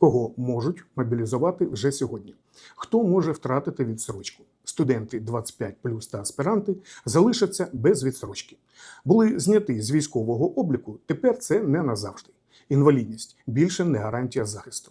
кого можуть мобілізувати вже сьогодні. Хто може втратити відсрочку? Студенти 25 та аспіранти залишаться без відсрочки. Були зняті з військового обліку. Тепер це не назавжди. Інвалідність більше не гарантія захисту.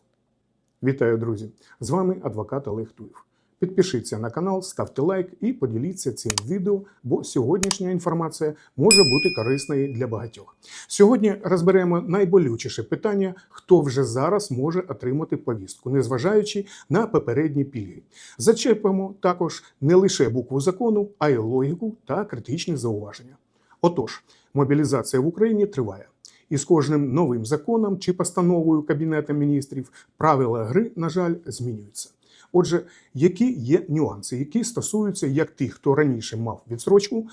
Вітаю, друзі! З вами адвокат Олег Туєв. Підпишіться на канал, ставте лайк і поділіться цим відео, бо сьогоднішня інформація може бути корисною для багатьох. Сьогодні розберемо найболючіше питання, хто вже зараз може отримати повістку, незважаючи на попередні пільги. Зачепимо також не лише букву закону, а й логіку та критичні зауваження. Отож, мобілізація в Україні триває. І з кожним новим законом чи постановою Кабінету міністрів правила гри, на жаль, змінюються. Отже, які є нюанси, які стосуються як тих, хто раніше мав відсрочку,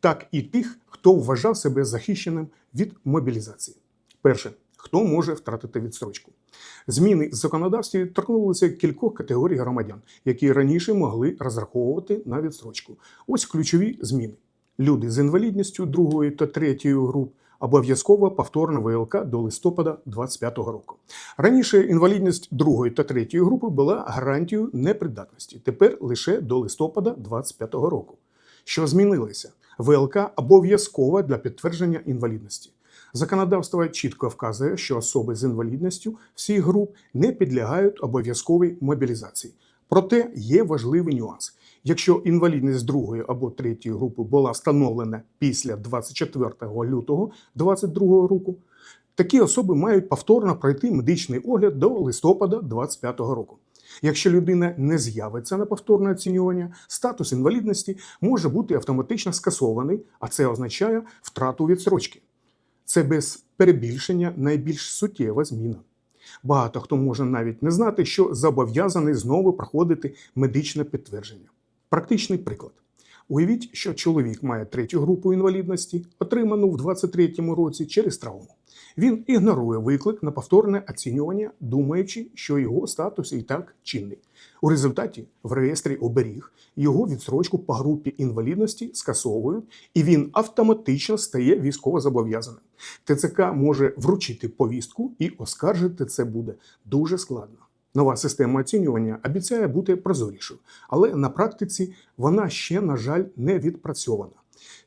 так і тих, хто вважав себе захищеним від мобілізації. Перше, хто може втратити відстрочку? Зміни в законодавстві торкнулися кількох категорій громадян, які раніше могли розраховувати на відстрочку. Ось ключові зміни: люди з інвалідністю другої та третьої груп. Обов'язково повторна ВЛК до листопада 2025 року. Раніше інвалідність другої та третьої групи була гарантією непридатності. Тепер лише до листопада 2025 року. Що змінилося? ВЛК обов'язкова для підтвердження інвалідності. Законодавство чітко вказує, що особи з інвалідністю всіх груп не підлягають обов'язковій мобілізації. Проте є важливий нюанс. Якщо інвалідність другої або третьої групи була встановлена після 24 лютого 2022 року, такі особи мають повторно пройти медичний огляд до листопада 2025 року. Якщо людина не з'явиться на повторне оцінювання, статус інвалідності може бути автоматично скасований, а це означає втрату відсрочки. Це без перебільшення найбільш суттєва зміна. Багато хто може навіть не знати, що зобов'язаний знову проходити медичне підтвердження. Практичний приклад. Уявіть, що чоловік має третю групу інвалідності, отриману в 23-му році через травму. Він ігнорує виклик на повторне оцінювання, думаючи, що його статус і так чинний. У результаті в реєстрі оберіг його відсрочку по групі інвалідності скасовують, і він автоматично стає військовозобов'язаним. ТЦК може вручити повістку і оскаржити це буде дуже складно. Нова система оцінювання обіцяє бути прозорішою, але на практиці вона ще, на жаль, не відпрацьована.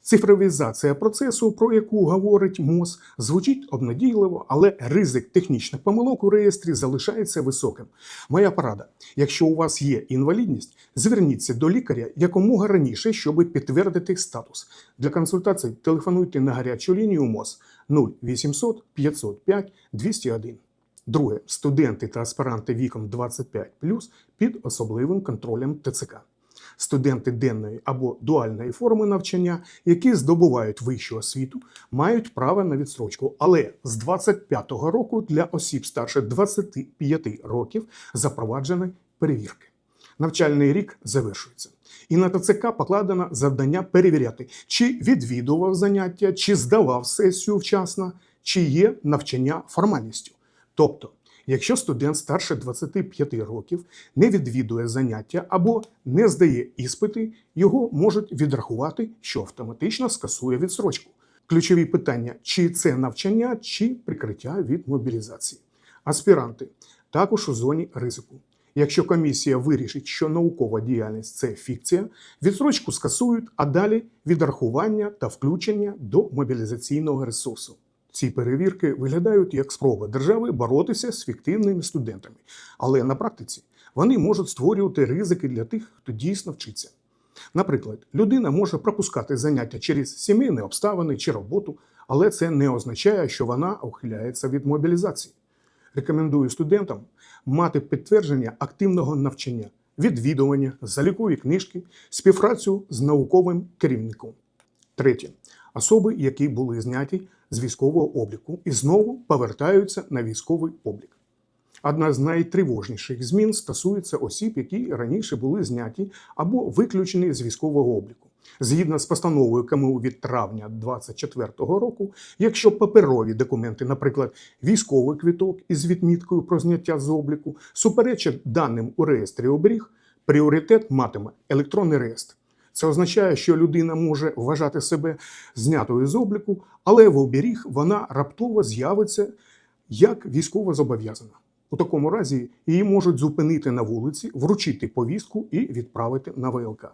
Цифровізація процесу, про яку говорить МОЗ, звучить обнадійливо, але ризик технічних помилок у реєстрі залишається високим. Моя порада: якщо у вас є інвалідність, зверніться до лікаря якомога раніше, щоб підтвердити статус. Для консультацій телефонуйте на гарячу лінію МОЗ 0800 505 201. Друге, студенти та аспіранти віком 25 під особливим контролем ТЦК. Студенти денної або дуальної форми навчання, які здобувають вищу освіту, мають право на відстрочку. Але з 25-го року для осіб старше 25 років запроваджені перевірки. Навчальний рік завершується. І на ТЦК покладено завдання перевіряти, чи відвідував заняття, чи здавав сесію вчасно, чи є навчання формальністю. Тобто, якщо студент старше 25 років не відвідує заняття або не здає іспити, його можуть відрахувати, що автоматично скасує відсрочку. Ключові питання: чи це навчання, чи прикриття від мобілізації. Аспіранти також у зоні ризику. Якщо комісія вирішить, що наукова діяльність це фікція, відсрочку скасують, а далі відрахування та включення до мобілізаційного ресурсу. Ці перевірки виглядають як спроба держави боротися з фіктивними студентами, але на практиці вони можуть створювати ризики для тих, хто дійсно вчиться. Наприклад, людина може пропускати заняття через сімейні обставини чи роботу, але це не означає, що вона ухиляється від мобілізації. Рекомендую студентам мати підтвердження активного навчання, відвідування, залікові книжки, співпрацю з науковим керівником. Третє особи, які були зняті з військового обліку і знову повертаються на військовий облік. Одна з найтривожніших змін стосується осіб, які раніше були зняті або виключені з військового обліку. Згідно з постановою КМУ від травня 2024 року, якщо паперові документи, наприклад, військовий квіток із відміткою про зняття з обліку, суперечать даним у реєстрі оберіг, пріоритет матиме електронний реєстр. Це означає, що людина може вважати себе знятою з обліку, але в оберіг вона раптово з'явиться як військово зобов'язана. У такому разі її можуть зупинити на вулиці, вручити повістку і відправити на ВЛК.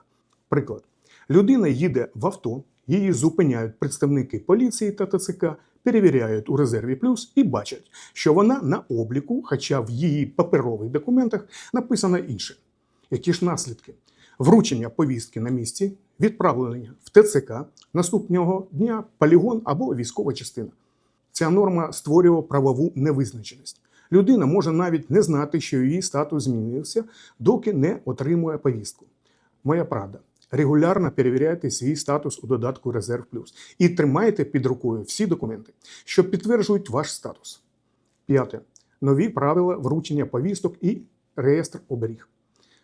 Приклад: людина їде в авто, її зупиняють представники поліції та ТЦК, перевіряють у резерві плюс і бачать, що вона на обліку, хоча в її паперових документах написано інше. Які ж наслідки? Вручення повістки на місці, відправлення в ТЦК, наступного дня полігон або військова частина. Ця норма створює правову невизначеність. Людина може навіть не знати, що її статус змінився, доки не отримує повістку. Моя правда. Регулярно перевіряйте свій статус у додатку Резерв Плюс і тримайте під рукою всі документи, що підтверджують ваш статус. П'яте. Нові правила вручення повісток і реєстр оберіг.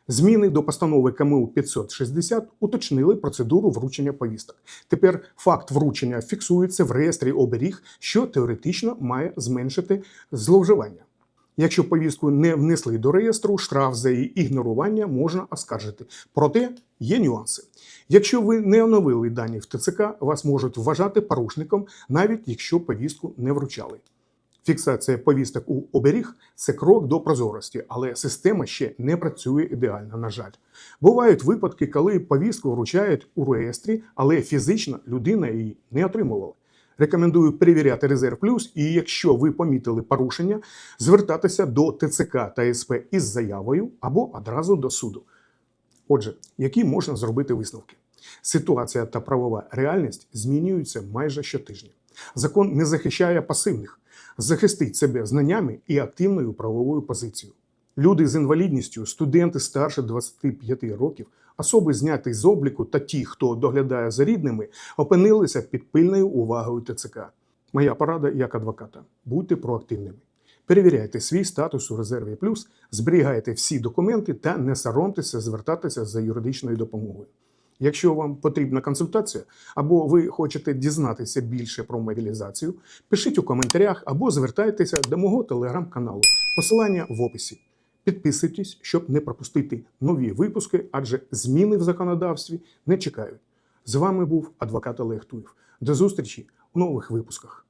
Зміни до постанови КМУ 560 уточнили процедуру вручення повісток. Тепер факт вручення фіксується в реєстрі оберіг, що теоретично має зменшити зловживання. Якщо повістку не внесли до реєстру, штраф за її ігнорування можна оскаржити. Проте є нюанси. Якщо ви не оновили дані в ТЦК, вас можуть вважати порушником, навіть якщо повістку не вручали. Фіксація повісток у оберіг це крок до прозорості, але система ще не працює ідеально, на жаль. Бувають випадки, коли повістку вручають у реєстрі, але фізично людина її не отримувала. Рекомендую перевіряти резерв плюс, і якщо ви помітили порушення, звертатися до ТЦК та СП із заявою або одразу до суду. Отже, які можна зробити висновки? Ситуація та правова реальність змінюються майже щотижня. Закон не захищає пасивних, захистить себе знаннями і активною правовою позицією. Люди з інвалідністю, студенти старше 25 років, особи зняті з обліку та ті, хто доглядає за рідними, опинилися під пильною увагою ТЦК. Моя порада як адвоката: будьте проактивними. Перевіряйте свій статус у резерві плюс, зберігайте всі документи та не соромтеся звертатися за юридичною допомогою. Якщо вам потрібна консультація або ви хочете дізнатися більше про мобілізацію, пишіть у коментарях або звертайтеся до мого телеграм-каналу. Посилання в описі. Підписуйтесь, щоб не пропустити нові випуски, адже зміни в законодавстві не чекають. З вами був адвокат Олег Туєв. До зустрічі у нових випусках.